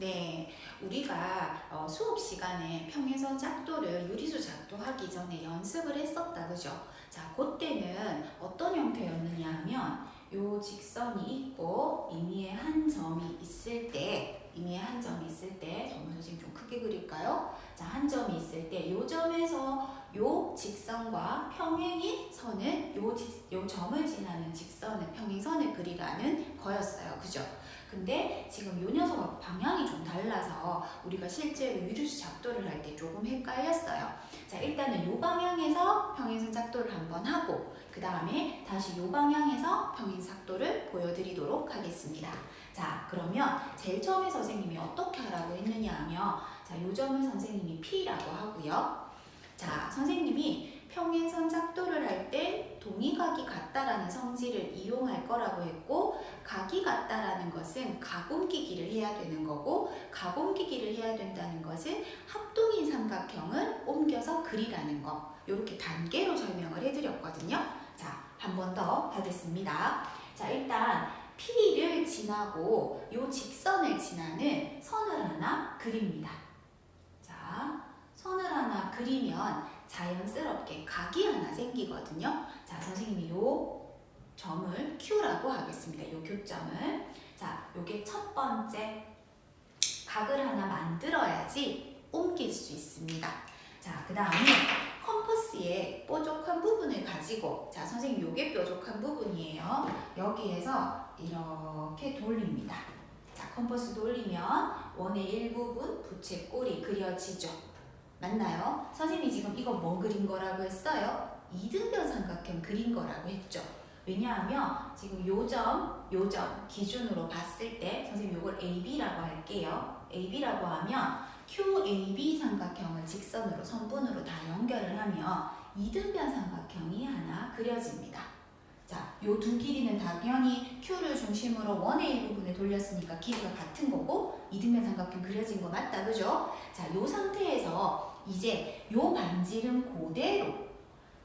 네, 우리가 어, 수업 시간에 평행선 작도를 유리수 작도하기 전에 연습을 했었다, 그죠? 자, 그때는 어떤 형태였느냐 하면 요 직선이 있고 임의의 한 점이 있을 때 임의의 한 점이 있을 때 선생님 좀 크게 그릴까요? 자, 한 점이 있을 때 요 점에서 요 직선과 평행인 선을 요, 직- 요 점을 지나는 직선을 평행선을 그리라는 거였어요. 그죠? 근데 지금 요 녀석 방향이 좀 달라서 우리가 실제로 유리수 작도를 할 때 조금 헷갈렸어요. 자, 일단은 요 방향에서 평행선 작도를 한번 하고 그 다음에 다시 요 방향에서 평행선 작도를 보여 드리도록 하겠습니다. 자, 그러면 제일 처음에 선생님이 어떻게 하라고 했느냐 하면 자, 요 점을 선생님이 P라고 하고요. 자, 선생님이 평행선 작도를 할 때 동의각이 같다라는 성질을 이용할 거라고 했고 각이 같다라는 것은 가공기기를 해야 되는 거고 가공기기를 해야 된다는 것은 합동인 삼각형을 옮겨서 그리라는 거 이렇게 단계로 설명을 해드렸거든요. 자, 한 번 더 하겠습니다. 자, 일단 P를 지나고 요 직선을 지나는 선을 하나 그립니다. 자, 선을 하나 그리면 자연스럽게 각이 하나 생기거든요. 자, 선생님이 요 점을 Q라고 하겠습니다. 요 교점을. 자, 요게 첫 번째 각을 하나 만들어야지 옮길 수 있습니다. 자, 그 다음에 컴퍼스의 뾰족 가지고 자, 선생님 요게 뾰족한 부분이에요. 여기에서 이렇게 돌립니다. 자, 컴퍼스 돌리면 원의 일부분 부채꼴이 그려지죠. 맞나요? 선생님이 지금 이거 뭐 그린 거라고 했어요? 이등변 삼각형 그린 거라고 했죠. 왜냐하면 지금 요점, 요점 기준으로 봤을 때 선생님 요걸 AB라고 할게요. AB라고 하면 QAB 삼각형을 직선으로 선분으로 다 연결을 하면 이등변 삼각형이 하나 그려집니다. 자, 요 두 길이는 당연히 Q를 중심으로 원의 일부분에 돌렸으니까 길이가 같은 거고 이등변 삼각형 그려진 거 맞다, 그죠? 자, 요 상태에서 이제 요 반지름 그대로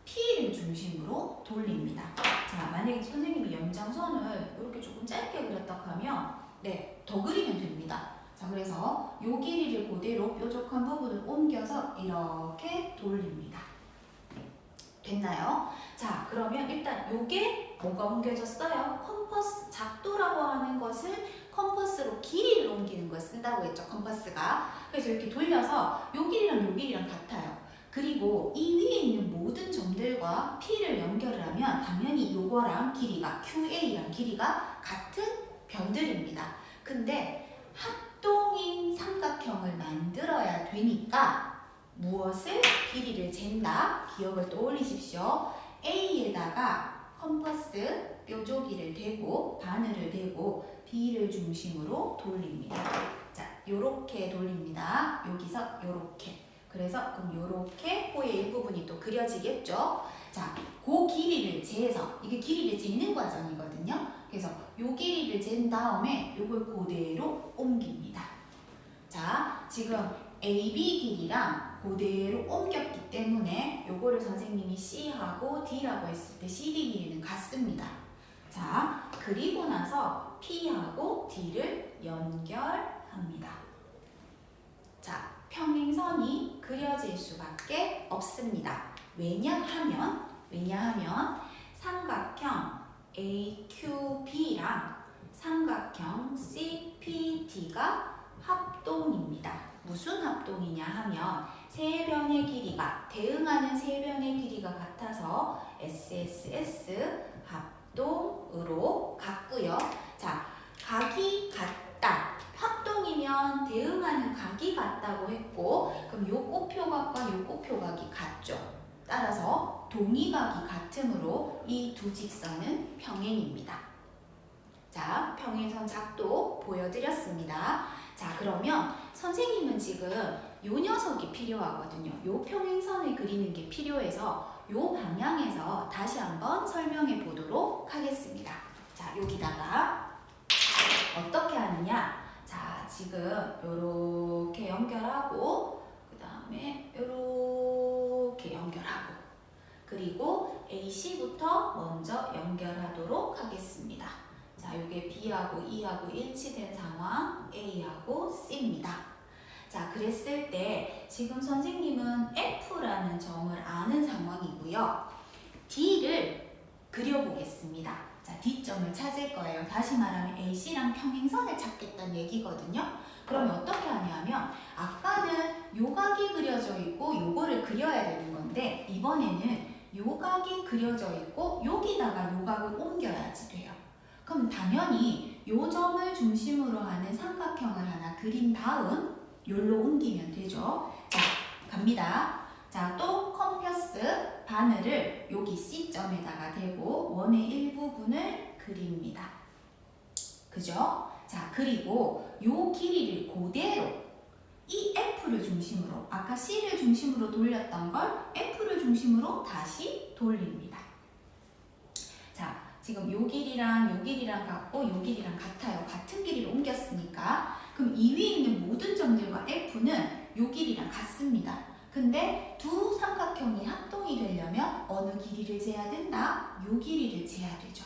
P를 중심으로 돌립니다. 자, 만약에 선생님이 연장선을 이렇게 조금 짧게 그렸다 하면 네, 더 그리면 됩니다. 자, 그래서 요 길이를 그대로 뾰족한 부분을 옮겨서 이렇게 돌립니다. 됐나요? 자, 그러면 일단 요게 뭐가 옮겨졌어요? 컴퍼스 작도라고 하는 것은 컴퍼스로 길이를 옮기는 걸 쓴다고 했죠, 컴퍼스가. 그래서 이렇게 돌려서 요 길이랑 요 길이랑 같아요. 그리고 이 위에 있는 모든 점들과 P를 연결을 하면 당연히 요거랑 길이가 QA랑 길이가 같은 변들입니다. 근데 합동인 삼각형을 만들어야 되니까 무엇을 길이를 잰다? 기억을 떠올리십시오. A에다가 컴퍼스 뾰족이를 대고 바늘을 대고 B를 중심으로 돌립니다. 자, 요렇게 돌립니다. 여기서 요렇게. 그래서 그럼 요렇게 호의 일부분이 또 그려지겠죠? 자, 그 길이를 재서 이게 길이를 재는 과정이거든요. 그래서 요 길이를 잰 다음에 요걸 그대로 옮깁니다. 자, 지금 AB 길이랑 그대로 옮겼기 때문에 요거를 선생님이 C하고 D라고 했을 때 CD 길이는 같습니다. 자, 그리고 나서 P하고 D를 연결합니다. 자, 평행선이 그려질 수밖에 없습니다. 왜냐하면 왜냐하면 삼각형 AQB랑 삼각형 CPD가 합동입니다. 무슨 합동이냐 하면 세 변의 길이가 대응하는 세 변의 길이가 같아서 SSS 합동으로 같고요. 자, 각이 같다. 합동이면 대응하는 각이 같다고 했고 그럼 요 꽃표각과 요 꽃표각이 같죠. 따라서 동의각이 같으므로 이 두 직선은 평행입니다. 자, 평행선 작도 보여드렸습니다. 자, 그러면 선생님은 지금 요 녀석이 필요하거든요. 요 평행선을 그리는 게 필요해서 요 방향에서 다시 한번 설명해 보도록 하겠습니다. 자, 여기다가 어떻게 하느냐? 자, 지금 요렇게 연결하고 그 다음에 요렇게 연결하고 그리고 AC부터 먼저 연결하도록 하겠습니다. 자, 요게 B하고 E하고 일치된 상황 A하고 C입니다. 자, 그랬을 때 지금 선생님은 F라는 점을 아는 상황이고요. D를 그려보겠습니다. 자, D점을 찾을 거예요. 다시 말하면 AC랑 평행선을 찾겠다는 얘기거든요. 그러면 어떻게 하냐면 아까는 요각이 그려져 있고 요거를 그려야 되는 건데 이번에는 요각이 그려져 있고 여기다가 요각을 옮겨야지 돼요. 그럼 당연히 요 점을 중심으로 하는 삼각형을 하나 그린 다음 요로 옮기면 되죠. 자, 갑니다. 자, 또 컴퍼스 바늘을 여기 C점에다가 대고 원의 일부분을 그립니다. 그죠? 자, 그리고 요 길이를 그대로 이 F를 중심으로 아까 C를 중심으로 돌렸던 걸 F를 중심으로 다시 돌립니다. 자, 지금 요 길이랑 요 길이랑 같고 요 길이랑 같아요. 같은 길이를 옮겼으니까 그럼 이위에 있는 모든 점들과 F는 요 길이랑 같습니다. 근데 두 삼각형이 합동이 되려면 어느 길이를 재야 된다? 요 재야 되죠.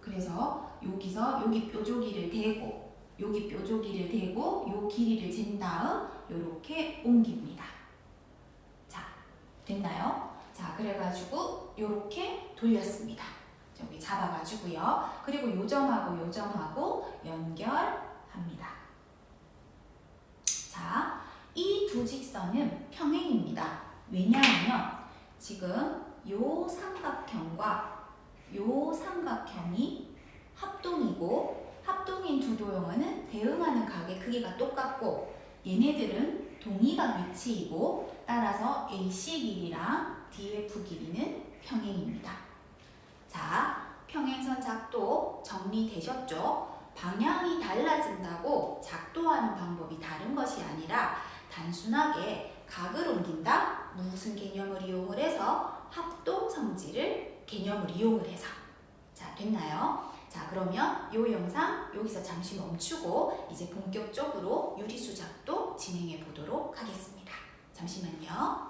그래서 여기서 여기 뾰족이를 대고 여기 뾰족이를 대고 요 길이를 잰 다음 요렇게 옮깁니다. 자, 됐나요? 자, 그래가지고 요렇게 돌렸습니다. 여기 잡아가지고요. 그리고 요 점하고 요 점하고 연결합니다. 자, 이 두 직선은 평행입니다. 왜냐하면 지금 요 삼각형과 요 삼각형이 합동이고 합동인 두 도형은 대응하는 각의 크기가 똑같고 얘네들은 동의각 위치이고 따라서 AC 길이랑 DF 길이는 평행입니다. 자, 평행선 작도 정리되셨죠? 방향이 달라진다고 작도하는 방법이 다른 것이 아니라 단순하게 각을 옮긴다? 무슨 개념을 이용을 해서 합동 성질을 개념을 이용을 해서 자 됐나요? 자 그러면 이 영상 여기서 잠시 멈추고 이제 본격적으로 유리수 작도 진행해 보도록 하겠습니다. 잠시만요.